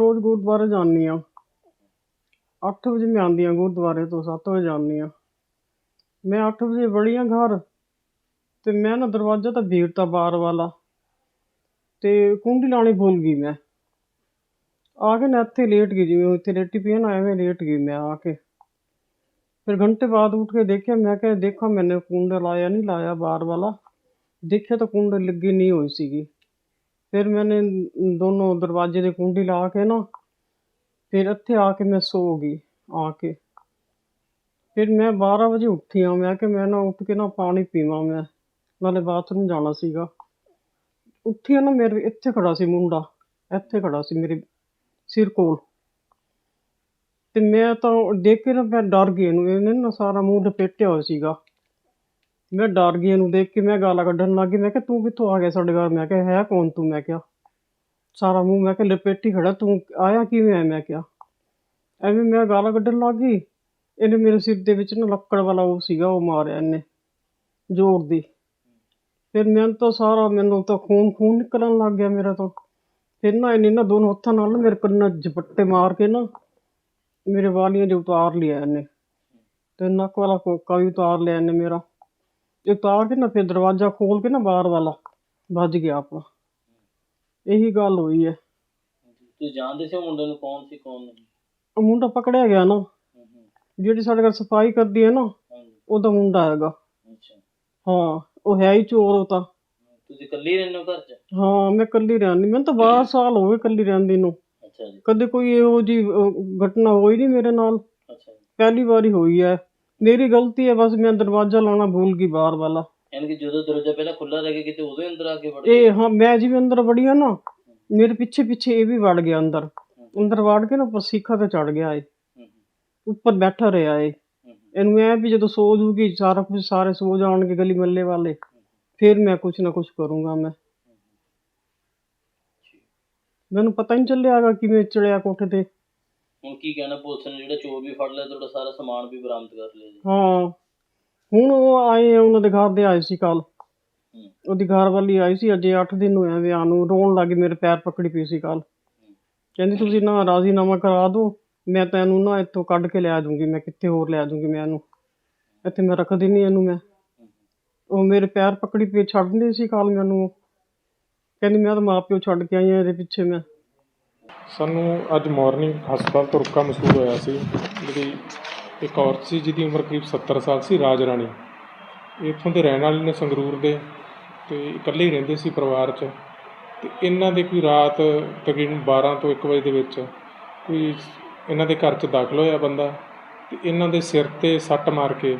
ਰੋਜ਼ ਗੁਰਦੁਆਰੇ ਜਾਂਦੀ ਆ 8 ਵਜੇ ਮੈਂ ਆਉਂਦੀ ਹਾਂ ਗੁਰਦੁਆਰੇ ਤੋਂ 7 ਵਜੇ ਜਾਂਦੀ ਹਾਂ। ਮੈਂ 8 ਵਜੇ ਵੜੀ ਆ ਘਰ ਤੇ ਮੈਂ ਨਾ ਦਰਵਾਜ਼ਾ ਤਾਂ ਭੀੜਤਾ ਬਾਹਰ ਵਾਲਾ ਤੇ ਕੁੰਡੀ ਲਾਣੀ ਭੁੱਲ ਗਈ ਮੈਂ। ਆ ਕੇ ਨਾ ਇੱਥੇ ਲੇਟ ਗਈ, ਜਿਵੇਂ ਇੱਥੇ ਲੇਟੀ ਪਈ ਆ ਨਾ ਐਵੇਂ ਲੇਟ ਗਈ ਮੈਂ ਆ ਕੇ। ਫਿਰ ਘੰਟੇ ਬਾਅਦ ਉੱਠ ਕੇ ਦੇਖਿਆ, ਮੈਂ ਕਿਹਾ ਦੇਖਾ ਮੈंने ਕੁੰਡਾ ਲਾਇਆ ਨਹੀਂ, ਲਾਇਆ ਬਾਹਰ ਵਾਲਾ। ਦੇਖਿਆ ਤਾਂ ਕੁੰਡੀ ਲੱਗੀ ਨਹੀਂ ਹੋਈ ਸੀਗੀ। ਫਿਰ ਮੈंने ਦੋਨੋਂ ਦਰਵਾਜ਼ੇ ਦੇ ਕੁੰਡੀ ਲਾ ਕੇ ਨਾ ਫਿਰ ਇੱਥੇ ਆ ਕੇ ਮੈਂ ਸੋ ਗਈ, ਆ ਕੇ। ਫਿਰ ਮੈਂ 12 ਵਜੇ ਉੱਠੀ ਆ ਮੈਂ ਕਿ ਮੈਂ ਨਾ ਉੱਠ ਕੇ ਨਾ ਪਾਣੀ ਪੀਵਾਂ ਮੈਂ, ਨਾਲੇ ਬਾਥਰੂਮ ਜਾਣਾ ਸੀਗਾ। ਉੱਠੀ ਆ ਨਾ ਮੇਰੇ ਇੱਥੇ ਖੜਾ ਸੀ ਮੁੰਡਾ, ਇੱਥੇ ਖੜਾ ਸੀ ਮੇਰੇ ਸਿਰ ਕੋਲ। ਤੇ ਮੈਂ ਤਾਂ ਦੇਖ ਕੇ ਨਾ ਮੈਂ ਡਰ ਗਈ ਇਹਨੂੰ, ਇਹਨੇ ਨਾ ਸਾਰਾ ਮੂੰਹ ਲਪੇਟਿਆ ਹੋਇਆ ਸੀਗਾ। ਮੈਂ ਡਰ ਗਈ ਇਹਨੂੰ ਦੇਖ ਕੇ, ਮੈਂ ਗਾਲਾਂ ਕੱਢਣ ਲੱਗ ਗਈ, ਮੈਂ ਕਿਹਾ, ਤੂੰ ਕਿੱਥੋਂ ਆ ਗਿਆ ਸਾਡੇ ਘਰ? ਮੈਂ ਕਿਹਾ, ਹੈ ਕੌਣ ਤੂੰ? ਮੈਂ ਕਿਹਾ, ਸਾਰਾ ਮੂੰਹ ਮੈਂ ਕਿਹਾ, ਲਪੇਟੀ ਖੜਾ, ਤੂੰ ਆਇਆ ਕਿਵੇਂ ਹੈ ਮੈਂ ਕਿਹਾ, ਐਵੇਂ ਮੈਂ ਗਾਲਾਂ ਕੱਢਣ ਲੱਗ ਗਈ। ਇਹਨੇ ਮੇਰੇ ਸਿਰ ਦੇ ਵਿੱਚ ਨਾ ਲੱਕੜ ਵਾਲਾ ਉਹ ਸੀਗਾ, ਉਹ ਮਾਰਿਆ ਇਹਨੇ, ਜ਼ੋਰ ਦੀ। ਫਿਰ ਮੈਨੂੰ ਤਾਂ ਸਾਰਾ, ਮੈਨੂੰ ਤਾਂ ਖੂਨ ਖੂਨ ਨਿਕਲਣ ਲੱਗ ਗਿਆ ਮੇਰਾ ਤਾਂ। ਫਿਰ ਨਾ ਇਹਨੇ ਨਾ ਦੋਨੋਂ ਹੱਥਾਂ ਨਾਲ ਮੇਰੇ ਕੰਨਾਂ 'ਚ ਝਪੱਟੇ ਮਾਰ ਕੇ ਨਾ ਮੇਰੇ ਵਾਲੀਆਂ 'ਚ ਉਤਾਰ ਲਿਆ ਇਹਨੇ। ਤੇ ਨੱਕ ਵਾਲਾ ਕੋਕਾ ਵੀ ਉਤਾਰ ਲਿਆ ਇਹਨੇ ਮੇਰਾ। ਉਤਾਰ ਕੇ ਨਾ ਫਿਰ ਦਰਵਾਜ਼ਾ ਖੋਲ ਕੇ ਨਾ ਬਾਹਰ ਵਾਲਾ ਵੱਜ ਗਿਆ ਆਪਣਾ। ਇਹੀ ਗੱਲ ਹੋਈ ਹੈ। ਤੁਸੀਂ ਜਾਣਦੇ ਸੀ ਉਹ ਮੁੰਡੇ ਨੂੰ ਕੌਣ ਸੀ ਕੌਣ ਨਹੀਂ? ਉਹ ਮੁੰਡਾ ਪਕੜਿਆ ਗਿਆ ਨਾ। ਹੂੰ ਹੂੰ। ਜਿਹੜੀ ਸਾਡੇ ਘਰ ਸਫ਼ਾਈ ਕਰਦੀ ਹੈ ਨਾ ਹਾਂਜੀ। ਉਹਦਾ ਮੁੰਡਾ ਹੈਗਾ। ਅੱਛਾ। ਹਾਂ ਉਹ ਹੈ ਹੀ ਚੋਰ ਉਹ ਤਾਂ। ਤੁਸੀਂ ਇਕੱਲੇ ਰਹਿੰਦੇ ਹੋ ਘਰ 'ਚ? ਹਾਂ ਮੈਂ ਇਕੱਲੀ ਰਹਿੰਦੀ ਮੈਨੂੰ ਤਾਂ 12 ਸਾਲ ਹੋ ਗਏ ਇਕੱਲੀ ਰਹਿੰਦੀ ਨੂੰ। ਅੱਛਾ ਜੀ। ਕਦੇ ਕੋਈ ਇਹੋ ਜੀ ਘਟਨਾ ਹੋਈ ਨਹੀਂ ਮੇਰੇ ਨਾਲ। ਅੱਛਾ ਜੀ। ਪਹਿਲੀ ਵਾਰੀ ਹੋਈ ਹੈ। ਮੇਰੀ ਗਲਤੀ ਹੈ ਬਸ ਮੈਂ ਦਰਵਾਜ਼ਾ ਲਾਉਣਾ ਭੁੱਲ ਗਈ ਬਾਹਰ ਵਾਲਾ। ਯਾਨੀ ਕਿ ਜਦੋਂ ਦਰਵਾਜ਼ਾ ਪਹਿਲਾਂ ਖੁੱਲਾ ਰਹਿ ਗਿਆ ਕਿਤੇ ਉਦੋਂ ਹੀ ਅੰਦਰ ਆ ਕੇ ਵੜ ਗਏ ਇਹ ਹਾਂ ਮੈਂ ਜਿਵੇਂ ਅੰਦਰ ਵੜੀ ਆ ਨਾ ਮੇਰੇ ਪਿੱਛੇ ਪਿੱਛੇ ਇਹ ਵੀ ਵੜ ਗਿਆ ਅੰਦਰ। ਅੰਦਰ ਵੜ ਕੇ ਨਾ ਉੱਪਰ ਸੀਖਾ ਤੇ ਚੜ ਗਿਆ ਹੂੰ, ਉੱਪਰ ਬੈਠਾ ਰਿਹਾ ਇਹਨੂੰ ਐ ਵੀ ਜਦੋਂ ਸੋ ਜੂਗੀ ਸਾਰਾ ਕੁਝ ਸਾਰੇ ਸੋ ਜਾਣਗੇ ਗਲੀ ਮੱਲੇ ਵਾਲੇ। ਫਿਰ ਮੈਂ ਕੁਝ ਨਾ ਕੁਝ ਕਰੂੰਗਾ ਮੈਂ। ਮੈਨੂੰ ਪਤਾ ਹੀ ਨਹੀਂ ਚੱਲਿਆਗਾ ਕਿਵੇਂ ਚੜਿਆ ਕੋਠੇ ਤੇ। ਹੁਣ ਕੀ ਕਹਿਣਾ ਪੁਲਿਸ ਨੇ ਜਿਹੜਾ ਚੋਰ ਵੀ ਫੜ ਲਿਆ ਤੁਹਾਡਾ ਸਾਰਾ ਸਮਾਨ ਵੀ ਬਰਾਮਦ ਕਰ ਲਿਆ ਜੀ। ਹਾਂ। ਹੁਣ ਉਹ ਆਏ ਆ ਉਹਨਾਂ ਦੇ ਘਰ ਦੇ ਆਏ ਸੀ ਕੱਲ ਉਹਦੀ ਘਰ ਵਾਲੀ ਆਈ ਸੀ ਅਜੇ 8 ਦਿਨ ਹੋਏ ਆ ਵਿਆਹ ਨੂੰ ਰੋਣ ਲੱਗੀ ਮੇਰੇ ਪੈਰ ਪਕੜੀ ਪਈ ਸੀ ਕੱਲ ਕਹਿੰਦੀ ਤੁਸੀਂ ਨਾ ਰਾਜ਼ੀਨਾਮਾ ਕਰਾ ਦਿਓ ਮੈਂ ਤਾਂ ਇਹਨੂੰ ਨਾ ਇੱਥੋਂ ਕੱਢ ਕੇ ਲਿਆ ਦੂੰਗੀ ਮੈਂ ਕਿੱਥੇ ਹੋਰ ਲਿਆ ਦੂੰਗੀ ਮੈਂ ਇਹਨੂੰ। ਇੱਥੇ ਮੈਂ ਰੱਖਦੀ ਨਹੀਂ ਇਹਨੂੰ ਮੈਂ। ਉਹ ਮੇਰੇ ਪੈਰ ਪਕੜੀ ਪਈ ਛੱਡ ਨਹੀਂ ਸੀ ਕੱਲ ਮੈਨੂੰ। ਉਹ। ਕਹਿੰਦੀ ਮੈਂ ਤਾਂ ਮਾਂ ਪਿਓ ਛੱਡ ਕੇ ਆਈ ਆ ਇਹਦੇ ਪਿੱਛੇ ਮੈਂ। ਸਾਨੂੰ ਅੱਜ ਮਾਰਨਿੰਗ ਹਸਪਤਾਲ ਤੋਂ ਰੁਕਾ ਮਹਿਸੂਸ ਹੋਇਆ ਸੀ। ਜਿਹੜੀ ਇੱਕ ਔਰਤ ਸੀ, ਜਿਹਦੀ ਉਮਰ ਕਰੀਬ 70 ਸਾਲ ਸੀ, ਰਾਜ ਰਾਣੀ। ਇੱਥੋਂ ਦੇ ਰਹਿਣ ਵਾਲੇ ਨੇ ਸੰਗਰੂਰ ਦੇ ਤੇ ਇਕੱਲੇ ਹੀ ਰਹਿੰਦੇ ਸੀ ਪਰਿਵਾਰ 'ਚ। ਤੇ ਇਹਨਾਂ ਦੇ ਕੋਈ ਰਾਤ ਤਕਰੀਬਨ 12 ਤੋਂ 1 ਵਜੇ ਦੇ ਵਿੱਚ ਕੋਈ ਇਹਨਾਂ ਦੇ ਘਰ 'ਚ ਦਾਖਲ ਹੋਇਆ ਬੰਦਾ ਤੇ ਇਹਨਾਂ ਦੇ ਸਿਰ ਤੇ ਸੱਟ ਮਾਰ ਕੇ,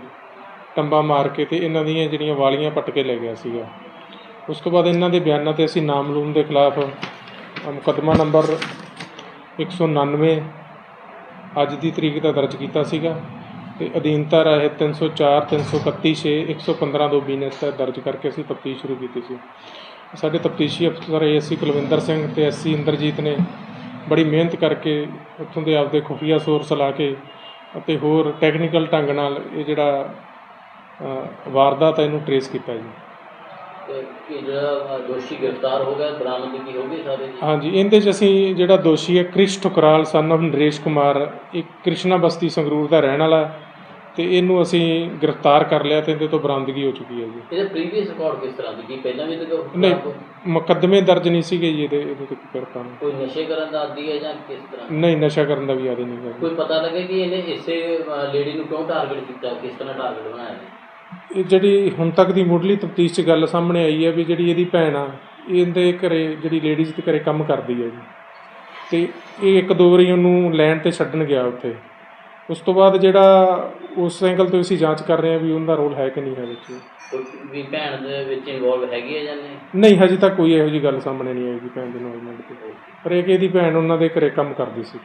ਟੰਬਾ ਮਾਰ ਕੇ ਤੇ ਇਹਨਾਂ ਦੀਆਂ ਜਿਹੜੀਆਂ ਵਾਲੀਆਂ ਪੱਟ ਕੇ ਲੈ ਗਿਆ ਸੀਗਾ। ਉਸ ਤੋਂ ਬਾਅਦ ਇਹਨਾਂ ਦੇ ਬਿਆਨਾਂ ਤੇ ਅਸੀਂ ਨਾਮਲੂਮ ਦੇ ਖਿਲਾਫ ਮੁਕੱਦਮਾ ਨੰਬਰ 199 ਅੱਜ ਦੀ ਤਰੀਕ ਦਾ ਦਰਜ ਕੀਤਾ ਸੀਗਾ ਤੇ ਅਧੀਨਤਾ ਰਹੇ 304 331 6 115 ਦੋ ਬੀਨਸ ਤਹਿਤ ਦਰਜ ਕਰਕੇ ਅਸੀਂ ਤਫਤੀਸ਼ ਸ਼ੁਰੂ ਕੀਤੀ ਸੀ। ਸਾਡੇ ਤਫਤੀਸ਼ੀ ਅਫਸਰ ਏਐਸਸੀ ਕੁਲਵਿੰਦਰ ਸਿੰਘ ਤੇ ਐਸਸੀ ਇੰਦਰਜੀਤ ਨੇ। ਬੜੀ ਮਿਹਨਤ ਕਰਕੇ ਉੱਥੋਂ ਦੇ ਆਪਦੇ ਖੁਫੀਆ ਸੋਰਸ ਲਾ ਕੇ ਅਤੇ ਹੋਰ ਟੈਕਨੀਕਲ ਢੰਗ ਨਾਲ ਇਹ ਜਿਹੜਾ ਵਾਰਦਾਤ ਹੈ ਇਹਨੂੰ ਟਰੇਸ ਕੀਤਾ ਜੀ। ਇਹ ਜਿਹੜਾ ਦੋਸ਼ੀ ਗ੍ਰਿਫਤਾਰ ਹੋ ਗਿਆ ਬਰਾਮਦਗੀ ਹੋ ਗਈ ਸਾਰੇ। ਜੀ ਹਾਂਜੀ ਇਹਦੇ 'ਚ ਅਸੀਂ ਜਿਹੜਾ ਦੋਸ਼ੀ ਹੈ ਕ੍ਰਿਸ਼ ਠੁਕਰਾਲ ਸਨ of ਨਰੇਸ਼ ਕੁਮਾਰ ਇੱਕ ਕ੍ਰਿਸ਼ਨਾ ਬਸਤੀ ਸੰਗਰੂਰ ਦਾ ਰਹਿਣ ਵਾਲਾ ਹੈ ਤੇ ਇਹਨੂੰ ਅਸੀਂ ਗ੍ਰਿਫਤਾਰ ਕਰ ਲਿਆ ਤੇ ਇਹਦੇ ਤੋਂ ਬਰਾਮਦਗੀ ਹੋ ਚੁੱਕੀ ਹੈ ਜੀ। ਇਹਦਾ ਪ੍ਰੀਵੀਅਸ ਰਿਕਾਰਡ ਕਿਸ ਤਰ੍ਹਾਂ ਦੀ ਕੀ? ਪਹਿਲਾਂ ਵੀ ਤੇ ਨਹੀਂ ਮੁਕੱਦਮੇ ਦਰਜ ਨਹੀਂ ਸੀਗੇ ਜੀ ਇਹਦੇ ਇਹਦੇ ਤੇ ਕੋਈ ਕਿਰਪਾ ਕੋਈ ਨਸ਼ੇ ਕਰਨ ਦਾ ਆਦੀ ਹੈ ਜਾਂ ਕਿਸ ਤਰ੍ਹਾਂ? ਨਹੀਂ ਨਸ਼ਾ ਕਰਨ ਦਾ ਵੀ ਆਦੀ ਨਹੀਂ ਹੈ ਕੋਈ ਪਤਾ ਲੱਗੇ ਕਿ ਇਹਨੇ ਇਸੇ ਲੇਡੀ ਨੂੰ ਕਿਉਂ ਟਾਰਗੇਟ ਕੀਤਾ? ਕਿਸ ਤਰ੍ਹਾਂ ਟਾਰਗੇਟ ਬਣਾਇਆ? ਇਹ ਜਿਹੜੀ ਹੁਣ ਤੱਕ ਦੀ ਮੁੱਢਲੀ ਤਫਤੀਸ਼ 'ਚ ਗੱਲ ਸਾਹਮਣੇ ਆਈ ਹੈ ਵੀ ਜਿਹੜੀ ਇਹਦੀ ਭੈਣ ਆ ਇਹਦੇ ਘਰੇ ਜਿਹੜੀ ਲੇਡੀਜ਼ ਦੇ ਘਰੇ ਕੰਮ ਕਰਦੀ ਹੈ ਜੀ। ਤੇ ਇਹ ਇੱਕ ਦੋ ਵਾਰੀ ਉਹਨੂੰ ਲੈਣ ਤੇ ਛੱਡਣ ਗਿਆ ਉੱਥੇ। ਉਸ ਤੋਂ ਬਾਅਦ ਜਿਹੜਾ ਉਸ ਐਂਗਲ ਤੋਂ ਅਸੀਂ ਜਾਂਚ ਕਰ ਰਹੇ ਹਾਂ ਵੀ ਉਹਦਾ ਰੋਲ ਹੈ ਕਿ ਨਹੀਂ ਹੈ ਵਿੱਚ। ਵੀ ਭੈਣ ਦੇ ਵਿੱਚ ਇਨਵੋਲਵ ਹੈਗੀ ਹੈ ਜਾਂ ਨਹੀਂ? ਨਹੀਂ ਹਜੇ ਤੱਕ ਕੋਈ ਇਹੋ ਜੀ ਗੱਲ ਸਾਹਮਣੇ ਨਹੀਂ ਆਈ ਜੀ ਭੈਣ ਦੇ ਇਨਵੋਲਵਮੈਂਟ ਤੇ। ਪਰ ਇਹ ਕਿ ਇਹਦੀ ਭੈਣ ਉਹਨਾਂ ਦੇ ਘਰੇ ਕੰਮ ਕਰਦੀ ਸੀ।